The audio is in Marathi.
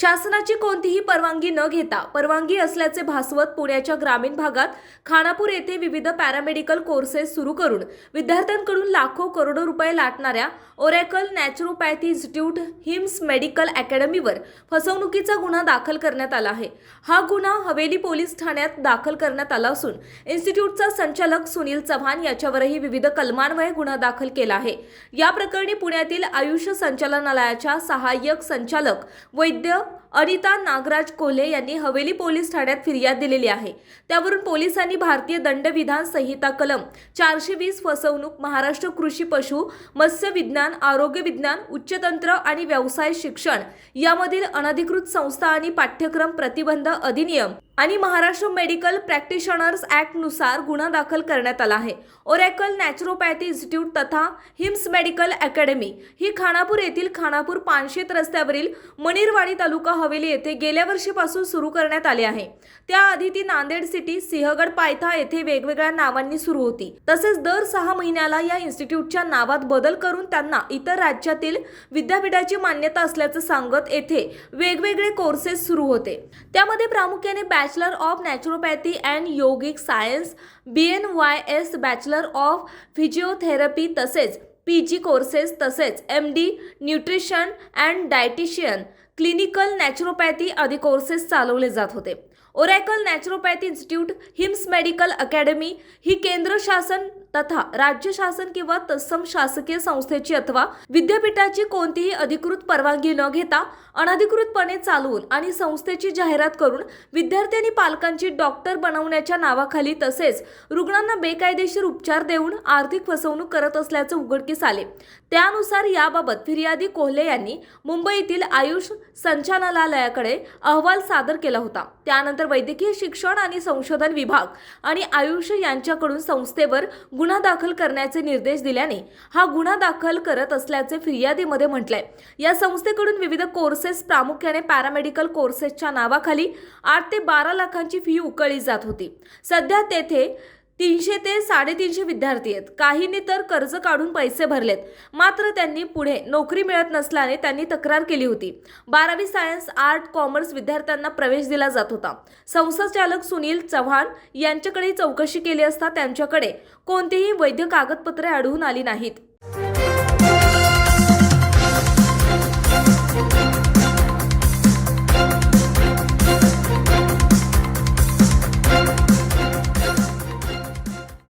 शासनाची कोणतीही परवानगी न घेता परवानगी असल्याचे भासवत पुण्याच्या ग्रामीण भागात खानापूर येथे विविध पॅरामेडिकल कोर्सेस सुरू करून विद्यार्थ्यांकडून लाखो करोडो रुपये लाटणाऱ्या Oracle naturopathy institute HIMS medical अकॅडमीवर फसवणुकीचा गुन्हा दाखल करण्यात आला आहे. हा गुन्हा हवेली पोलीस ठाण्यात दाखल करण्यात आला असून इन्स्टिट्यूटचा संचालक सुनील चव्हाण याच्यावरही विविध कलमान्वये गुन्हा दाखल केला आहे. या प्रकरणी पुण्यातील आयुष संचालनालयाच्या सहाय्यक संचालक वैद्य अनिता नागराज कोल्हे यांनी हवेली पोलीस ठाण्यात फिर्याद दिलेली आहे. त्यावरून पोलिसांनी भारतीय दंडविधान संहिता कलम चारशे वीस फसवणूक महाराष्ट्र कृषी पशु मत्स्य विज्ञान आरोग्य विज्ञान उच्चतंत्र आणि व्यवसाय शिक्षण यामधील अनधिकृत संस्था आणि पाठ्यक्रम प्रतिबंध अधिनियम आणि महाराष्ट्र मेडिकल प्रॅक्टिशनर्स ॲक्टनुसार गुन्हा दाखल करण्यात आला आहे. ओरॅकल नॅचरोपॅथी इन्स्टिट्यूट तथा हिम्स मेडिकल अकॅडमी ही खानापूर येथील खानापूर पानशेत रस्त्यावरील मणिरवाडी तालुका हवेली येथे गेल्या वर्षीपासून सुरू करण्यात आले आहे. त्याआधी ती नांदेड सिटी सिंहगड पायथा येथे वेगवेगळ्या नावांनी सुरू होती. तसेच दर सहा महिन्याला या इन्स्टिट्यूटच्या नावात बदल करून त्यांना इतर राज्यातील विद्यापीठाची मान्यता असल्याचं सांगत येथे वेगवेगळे कोर्सेस सुरू होते. त्यामध्ये प्रामुख्याने bachelor of naturopathy and yogic science B N Y S bachelor of physiotherapy तसेच पी जी कोर्सेस तसेच M D nutrition and dietitian clinical naturopathy आदी कोर्सेस चालवले जात होते. Oracle naturopathy institute HIMS medical academy ही केंद्र शासन तथा राज्य शासन किंवा तत्सम शासकीय संस्थेची अथवा विद्यापीठाची कोणतीही अधिकृत परवानगी न घेता अनधिकृतपणे चालवून आणि संस्थेची जाहिरात करून विद्यार्थ्यांनी पालकांची डॉक्टर बनवण्याच्या नावाखाली तसेच रुग्णांना बेकायदेशीर उपचार देऊन आर्थिक फसवणूक करत असल्याचं उघडकीस आले. त्यानुसार याबाबत फिर्यादी कोहले यांनी मुंबईतील आयुष संचालनालयाकडे अहवाल सादर केला होता. त्यानंतर वैद्यकीय शिक्षण आणि संशोधन विभाग आणि आयुष यांच्याकडून संस्थेवर गुन्हा दाखल करण्याचे निर्देश दिल्याने हा गुन्हा दाखल करत असल्याचे फिर्यादीमध्ये म्हटलंय. या संस्थेकडून विविध कोर्सेस प्रामुख्याने पॅरामेडिकल कोर्सेसच्या नावाखाली आठ ते बारा लाखांची फी उकळली जात होती. सध्या तेथे तीनशे ते साडेतीनशे विद्यार्थी आहेत. काहींनी तर कर्ज काढून पैसे भरलेत. मात्र त्यांनी पुढे नोकरी मिळत नसल्याने त्यांनी तक्रार केली होती. बारावी सायन्स आर्ट कॉमर्स विद्यार्थ्यांना प्रवेश दिला जात होता. संस्थाचालक सुनील चव्हाण यांच्याकडे चौकशी केली असता त्यांच्याकडे कोणतीही वैध कागदपत्रे आढळून आली नाहीत.